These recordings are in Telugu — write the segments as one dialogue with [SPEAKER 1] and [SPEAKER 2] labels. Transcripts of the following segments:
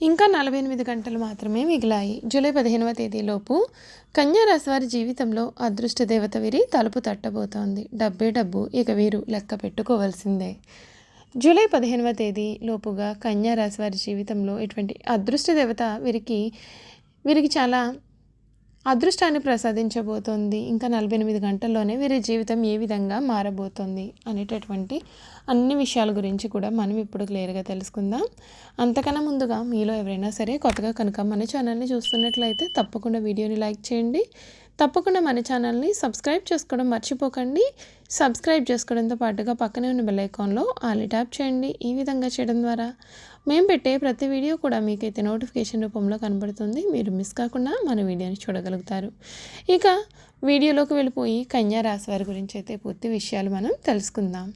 [SPEAKER 1] ఇంకా నలభై ఎనిమిది గంటలు మాత్రమే మిగిలాయి. జూలై పదిహేనవ తేదీలోపు కన్యారాశి వారి జీవితంలో అదృష్ట దేవత వీరి తలుపు తట్టబోతోంది. డబ్బే డబ్బు ఇక వీరు లెక్క పెట్టుకోవాల్సిందే. జూలై పదిహేనవ తేదీ లోపుగా కన్యా రాశి వారి జీవితంలో ఇటువంటి అదృష్ట దేవత వీరికి వీరికి చాలా అదృష్టాన్ని ప్రసాదించబోతోంది. ఇంకా నలభై ఎనిమిది గంటల్లోనే వీరి జీవితం ఏ విధంగా మారబోతోంది అనేటటువంటి అన్ని విషయాల గురించి కూడా మనం ఇప్పుడు క్లియర్గా తెలుసుకుందాం. అంతకన్నా ముందుగా మీలో ఎవరైనా సరే కొత్తగా కనుక మన ఛానల్ని చూస్తున్నట్లయితే తప్పకుండా వీడియోని లైక్ చేయండి. తప్పకుండా మన ఛానల్ని సబ్స్క్రైబ్ చేసుకోవడం మర్చిపోకండి. సబ్స్క్రైబ్ చేసుకోవడంతో పాటుగా పక్కనే ఉన్న బెల్ ఐకాన్లో ఆలి ట్యాప్ చేయండి. ఈ విధంగా చేయడం ద్వారా మేము పెట్టే ప్రతి వీడియో కూడా మీకైతే నోటిఫికేషన్ రూపంలో కనబడుతుంది. మీరు మిస్ కాకుండా మన వీడియోని చూడగలుగుతారు. ఇక వీడియోలోకి వెళ్ళిపోయి కన్యా రాశి వారి గురించి అయితే పూర్తి విషయాలు మనం తెలుసుకుందాం.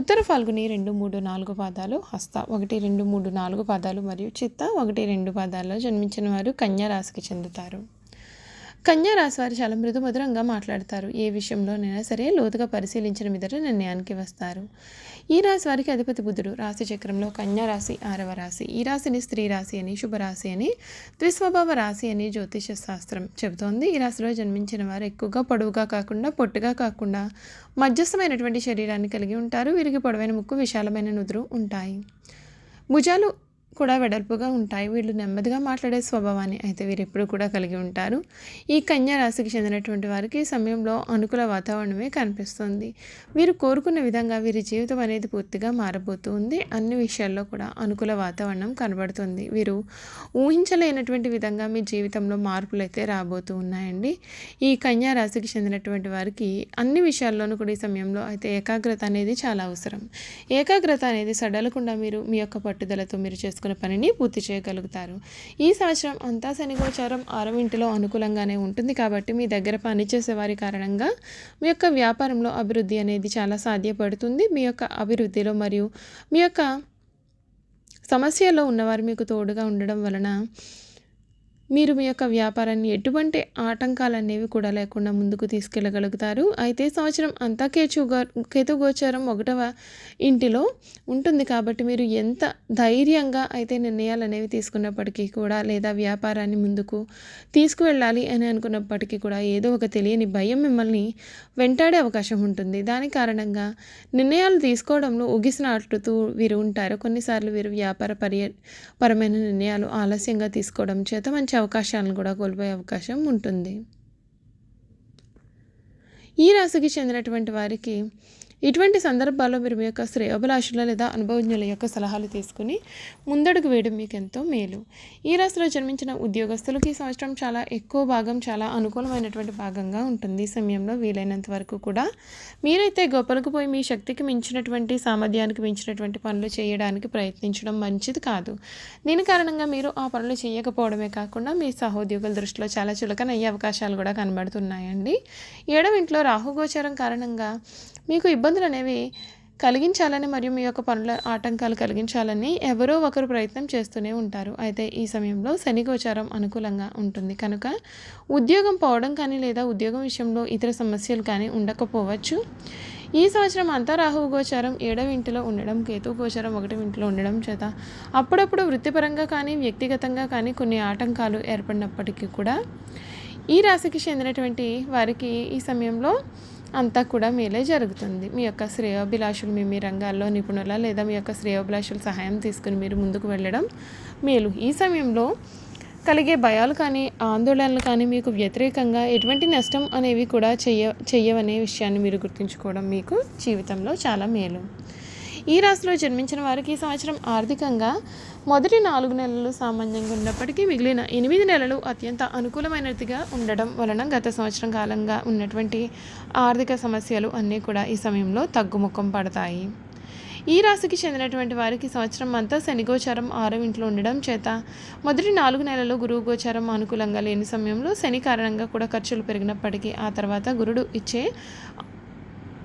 [SPEAKER 1] ఉత్తర ఫాల్గుని రెండు మూడు నాలుగు పాదాలు హస్త ఒకటి రెండు మూడు నాలుగు పాదాలు మరియు చిత్త ఒకటి రెండు పాదాల్లో జన్మించిన వారు కన్యా రాశికి చెందుతారు. కన్యా రాశివారి చాలా మృదు మధురంగా మాట్లాడతారు. ఏ విషయంలోనైనా సరే లోతుగా పరిశీలించిన మీదట నిర్ణయానికి వస్తారు. ఈ రాశి వారికి అధిపతి బుధుడు. రాశి చక్రంలో కన్యా రాశి ఆరవ రాశి. ఈ రాశిని స్త్రీ రాశి అని శుభరాశి అని ద్విస్వభావ రాశి అని జ్యోతిష శాస్త్రం చెబుతోంది. ఈ రాశిలో జన్మించిన వారు ఎక్కువగా పొడవుగా కాకుండా పొట్టుగా కాకుండా మధ్యస్థమైనటువంటి శరీరాన్ని కలిగి ఉంటారు. వీరికి పొడవైన ముక్కు విశాలమైన నుదురు ఉంటాయి. భుజాలు కూడా వెడల్పుగా ఉంటాయి. వీళ్ళు నెమ్మదిగా మాట్లాడే స్వభావాన్ని అయితే వీరు ఎప్పుడు కూడా కలిగి ఉంటారు. ఈ కన్యా రాశికి చెందినటువంటి వారికి ఈ సమయంలో అనుకూల వాతావరణమే కనిపిస్తుంది. వీరు కోరుకున్న విధంగా వీరి జీవితం అనేది పూర్తిగా మారబోతుంది అన్ని విషయాల్లో కూడా అనుకూల వాతావరణం కనబడుతుంది. వీరు ఊహించలేనటువంటి విధంగా మీ జీవితంలో మార్పులు అయితే రాబోతూ ఉన్నాయండి. ఈ కన్యా రాశికి చెందినటువంటి వారికి అన్ని విషయాల్లోనూ కూడా ఈ సమయంలో అయితే ఏకాగ్రత అనేది చాలా అవసరం. ఏకాగ్రత అనేది సడలకుండా మీరు మీ యొక్క పట్టుదలతో మీరు చేసుకున్న పనిని పూర్తి చేయగలుగుతారు. ఈ సంవత్సరం అంతా శనిగోచారం ఆరవ ఇంటిలో అనుకూలంగానే ఉంటుంది. కాబట్టి మీ దగ్గర పనిచేసే వారి కారణంగా మీ యొక్క వ్యాపారంలో అభివృద్ధి అనేది చాలా సాధ్యపడుతుంది. మీ యొక్క అభివృద్ధిలో మరియు మీ యొక్క సమస్యలో ఉన్నవారు మీకు తోడుగా ఉండడం వలన మీరు మీ యొక్క వ్యాపారాన్ని ఎటువంటి ఆటంకాలు అనేవి కూడా లేకుండా ముందుకు తీసుకెళ్ళగలుగుతారు. అయితే సంవత్సరం అంతా కేచుగా కేతుగోచారం ఒకటవ ఇంటిలో ఉంటుంది కాబట్టి మీరు ఎంత ధైర్యంగా అయితే నిర్ణయాలు అనేవి తీసుకున్నప్పటికీ కూడా లేదా వ్యాపారాన్ని ముందుకు తీసుకువెళ్ళాలి అని అనుకున్నప్పటికీ కూడా ఏదో ఒక తెలియని భయం మిమ్మల్ని వెంటాడే అవకాశం ఉంటుంది. దాని కారణంగా నిర్ణయాలు తీసుకోవడంలో ఉగిసినట్లుతూ వీరు ఉంటారు. కొన్నిసార్లు వీరు వ్యాపార పర్య పరమైన నిర్ణయాలు ఆలస్యంగా తీసుకోవడం చేత మంచి అవకాశాలను కూడా కోల్పోయే అవకాశం ఉంటుంది. ఈ రాశికి చెందినటువంటి వారికి ఇటువంటి సందర్భాల్లో మీరు మీ యొక్క శ్రేయోభిలాషుల లేదా అనుభవజ్ఞుల యొక్క సలహాలు తీసుకుని ముందడుగు వేయడం మీకు ఎంతో మేలు. ఈ రాశిలో జన్మించిన ఉద్యోగస్తులకు ఈ సంవత్సరం చాలా ఎక్కువ భాగం చాలా అనుకూలమైనటువంటి భాగంగా ఉంటుంది. ఈ సమయంలో వీలైనంత వరకు కూడా మీరైతే గొప్పలకు పోయి మీ శక్తికి మించినటువంటి సామర్థ్యానికి మించినటువంటి పనులు చేయడానికి ప్రయత్నించడం మంచిది కాదు. దీని కారణంగా మీరు ఆ పనులు చేయకపోవడమే కాకుండా మీ సహోద్యోగుల దృష్టిలో చాలా చులకన అయ్యే అవకాశాలు కూడా కనబడుతున్నాయండి. ఏడవ ఇంట్లో రాహుగోచారం కారణంగా మీకు ఇబ్బందులు అనేవి కలిగించాలని మరియు మీ యొక్క పనుల ఆటంకాలు కలిగించాలని ఎవరో ఒకరు ప్రయత్నం చేస్తూనే ఉంటారు. అయితే ఈ సమయంలో శని గోచారం అనుకూలంగా ఉంటుంది. కనుక ఉద్యోగం పోవడం కానీ లేదా ఉద్యోగం విషయంలో ఇతర సమస్యలు కానీ ఉండకపోవచ్చు. ఈ సంవత్సరం అంతా రాహువు గోచారం ఏడవ ఇంటిలో ఉండడం కేతు గోచారం ఒకటి ఇంటిలో ఉండడం చేత అప్పుడప్పుడు వృత్తిపరంగా కానీ వ్యక్తిగతంగా కానీ కొన్ని ఆటంకాలు ఏర్పడినప్పటికీ కూడా ఈ రాశికి చెందినటువంటి వారికి ఈ సమయంలో అంతా కూడా మేలే జరుగుతుంది. మీ యొక్క శ్రేయోభిలాషులు మీ మీ రంగాల్లో నిపుణుల లేదా మీ యొక్క శ్రేయోభిలాషుల సహాయం తీసుకుని మీరు ముందుకు వెళ్ళడం మేలు. ఈ సమయంలో కలిగే భయాలు కానీ ఆందోళనలు కానీ మీకు వ్యతిరేకంగా ఎటువంటి నష్టం అనేవి కూడా చెయ్య చెయ్యవనే విషయాన్ని మీరు గుర్తుంచుకోవడం మీకు జీవితంలో చాలా మేలు. ఈ రాశిలో జన్మించిన వారికి ఈ సంవత్సరం ఆర్థికంగా మొదటి నాలుగు నెలలు సామాన్యంగా ఉన్నప్పటికీ మిగిలిన ఎనిమిది నెలలు అత్యంత అనుకూలమైనదిగా ఉండడం వలన గత సంవత్సరం కాలంగా ఉన్నటువంటి ఆర్థిక సమస్యలు అన్నీ కూడా ఈ సమయంలో తగ్గుముఖం పడతాయి. ఈ రాశికి చెందినటువంటి వారికి సంవత్సరం అంతా శనిగోచారం ఆరో ఇంట్లో ఉండడం చేత మొదటి నాలుగు నెలలు గురువు గోచారం అనుకూలంగా లేని సమయంలో శని కారణంగా కూడా ఖర్చులు పెరిగినప్పటికీ ఆ తర్వాత గురుడు ఇచ్చే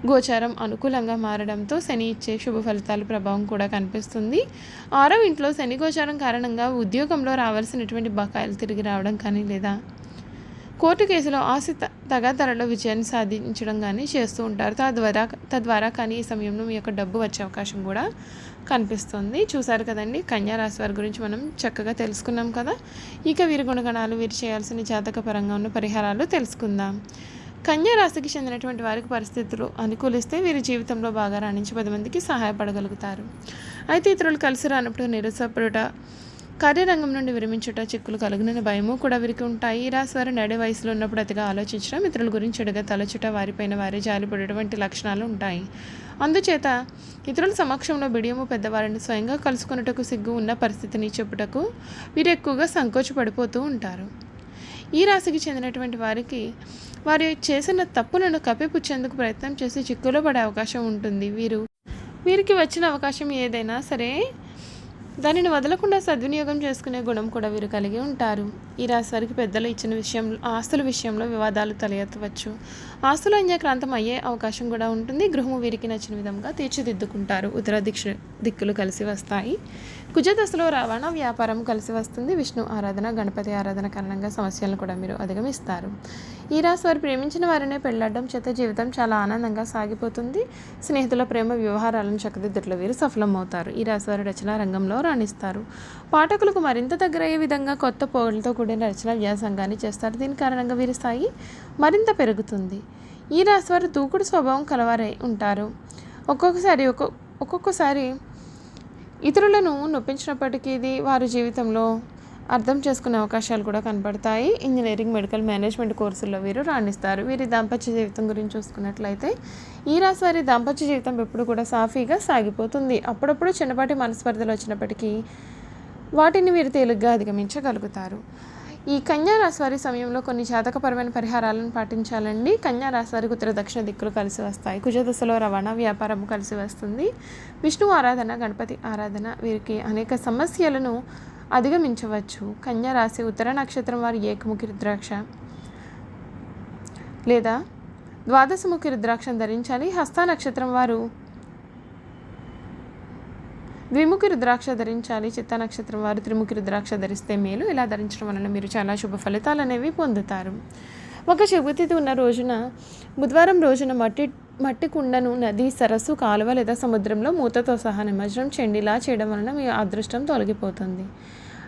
[SPEAKER 1] గోచారం అనుకూలంగా మారడంతో శని ఇచ్చే శుభ ఫలితాల ప్రభావం కూడా కనిపిస్తుంది. ఆరో ఇంట్లో శని గోచారం కారణంగా ఉద్యోగంలో రావాల్సినటువంటి బకాయిలు తిరిగి రావడం కానీ లేదా కోర్టు కేసులో ఆశ త- తగాదాలలో విజయాన్ని సాధించడం కానీ చేస్తూ ఉంటారు. తద్వారా తద్వారా కానీ ఈ సమయంలో మీ యొక్క డబ్బు వచ్చే అవకాశం కూడా కనిపిస్తుంది. చూసారు కదండి కన్యా రాశి వారి గురించి మనం చక్కగా తెలుసుకున్నాం కదా. ఇక వీరి గుణగణాలు వీరు చేయాల్సిన జాతక పరంగా ఉన్న పరిహారాలు తెలుసుకుందాం. కన్యారాశికి చెందినటువంటి వారికి పరిస్థితులు అనుకూలిస్తే వీరి జీవితంలో బాగా రాణించి పది మందికి సహాయపడగలుగుతారు. అయితే ఇతరులు కలిసి రానప్పుడు నిరుసపడుట కార్యరంగం నుండి విరమించుట చిక్కులు కలుగునని భయము కూడా వీరికి ఉంటాయి. ఈ రాశి వారు నడే వయసులో ఉన్నప్పుడు అతిగా ఆలోచించడం ఇతరుల గురించి చెడుగా తలచుట వారిపైన వారే జాలిపడేటువంటి లక్షణాలు ఉంటాయి. అందుచేత ఇతరుల సమక్షంలో బిడియము పెద్దవారిని స్వయంగా కలుసుకున్నటకు సిగ్గు ఉన్న పరిస్థితిని చెప్పుటకు వీరు ఎక్కువగా సంకోచపడిపోతూ ఉంటారు. ఈ రాశికి చెందినటువంటి వారికి వారు చేసిన తప్పులను కప్పిపుచ్చేందుకు ప్రయత్నం చేసి చిక్కులో పడే అవకాశం ఉంటుంది. వీరు వీరికి వచ్చిన అవకాశం ఏదైనా సరే దానిని వదలకుండా సద్వినియోగం చేసుకునే గుణం కూడా వీరు కలిగి ఉంటారు. ఈ రాశి వారికి పెద్దలు ఇచ్చిన విషయంలో ఆస్తుల విషయంలో వివాదాలు తలెత్తవచ్చు. ఆస్తులు అన్యాక్రాంతం అయ్యే అవకాశం కూడా ఉంటుంది. గృహము వీరికి నచ్చిన విధంగా తీర్చిదిద్దుకుంటారు. ఉత్తర దిక్ష దిక్కులు కలిసి వస్తాయి. కుజదశలో రవాణా వ్యాపారం కలిసి వస్తుంది. విష్ణు ఆరాధన గణపతి ఆరాధన కారణంగా సమస్యలను కూడా మీరు అధిగమిస్తారు. ఈ రాశి వారు ప్రేమించిన వారినే పెళ్ళాడడం చేత జీవితం చాలా ఆనందంగా సాగిపోతుంది. స్నేహితుల ప్రేమ వ్యవహారాలను చక్కదిద్దుట్లో వీరు సఫలమవుతారు. ఈ రాశి వారు రచనా రంగంలో రాణిస్తారు. పాఠకులకు మరింత దగ్గరయ్యే విధంగా కొత్త పోగులతో కూడిన రచన వ్యాసంగాన్ని చేస్తారు. దీని కారణంగా వీరి స్థాయి మరింత పెరుగుతుంది. ఈ రాశి వారు దూకుడు స్వభావం కలవారై ఉంటారు. ఒక్కొక్కసారి ఒక్కొక్క ఒక్కొక్కసారి ఇతరులను నొప్పించినప్పటికీ ఇది వారి జీవితంలో అర్థం చేసుకునే అవకాశాలు కూడా కనపడతాయి ఇంజనీరింగ్ మెడికల్ మేనేజ్మెంట్ కోర్సుల్లో వీరు రాణిస్తారు. వీరి దాంపత్య జీవితం గురించి చూసుకున్నట్లయితే ఈ రాశి వారి దాంపత్య జీవితం ఎప్పుడు కూడా సాఫీగా సాగిపోతుంది. అప్పుడప్పుడు చిన్నపాటి మనస్పర్ధలు వచ్చినప్పటికీ వాటిని వీరు తేలిగ్గా అధిగమించగలుగుతారు. ఈ కన్యా వారి సమయంలో కొన్ని జాతకపరమైన పరిహారాలను పాటించాలండి. కన్యా వారికి ఉత్తర దక్షిణ దిక్కులు కలిసి వస్తాయి. కుజదశలో రవాణా వ్యాపారం కలిసి వస్తుంది. విష్ణు ఆరాధన గణపతి ఆరాధన వీరికి అనేక సమస్యలను అధిగమించవచ్చు. కన్యారాశి ఉత్తర నక్షత్రం వారి ఏకముఖి రుద్రాక్ష లేదా ద్వాదశముఖి రుద్రాక్షను ధరించాలి. హస్త నక్షత్రం వారు ద్విముఖి రుద్రాక్ష ధరించాలి చిత్త నక్షత్రం వారు త్రిముఖి రుద్రాక్ష ధరిస్తే మేలు. ఇలా ధరించడం వలన మీరు చాలా శుభ ఫలితాలు అనేవి పొందుతారు. ఒక శుభతిథి ఉన్న రోజున బుధవారం రోజున మట్టి మట్టి కుండను నది సరస్సు కాలువ లేదా సముద్రంలో మూతతో సహా నిమజ్జనం చేయండి ఇలా చేయడం వలన మీ అదృష్టం తొలగిపోతుంది.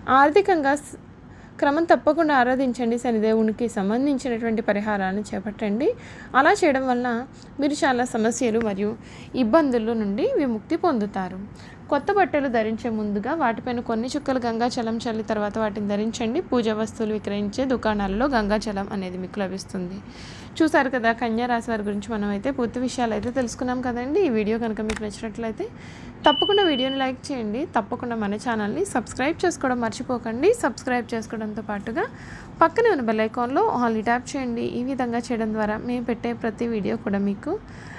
[SPEAKER 1] ఆర్థికంగా క్రమం తప్పకుండా ఆరాధించండి. శనిదేవునికి సంబంధించినటువంటి పరిహారాలను చేపట్టండి. అలా చేయడం వలన మీరు చాలా సమస్యలు మరియు ఇబ్బందుల నుండి విముక్తి పొందుతారు. కొత్త బట్టలు ధరించే ముందుగా వాటిపైన కొన్ని చుక్కలు గంగాచలం చల్లి తర్వాత వాటిని ధరించండి. పూజా వస్తువులు విక్రయించే దుకాణాల్లో గంగాచలం అనేది మీకు లభిస్తుంది. చూసారు కదా కన్యా రాశి వారి గురించి మనం అయితే పూర్తి విషయాలు అయితే తెలుసుకున్నాం కదండి. ఈ వీడియో కనుక మీకు నచ్చినట్లయితే తప్పకుండా వీడియోని లైక్ చేయండి. తప్పకుండా మన ఛానల్ని సబ్స్క్రైబ్ చేసుకోవడం మర్చిపోకండి. సబ్స్క్రైబ్ చేసుకోవడంతో పాటుగా పక్కనే ఉన్న బెల్ ఐకాన్లో ఆల్ ట్యాప్ చేయండి. ఈ విధంగా చేయడం ద్వారా మేము పెట్టే ప్రతి వీడియో కూడా మీకు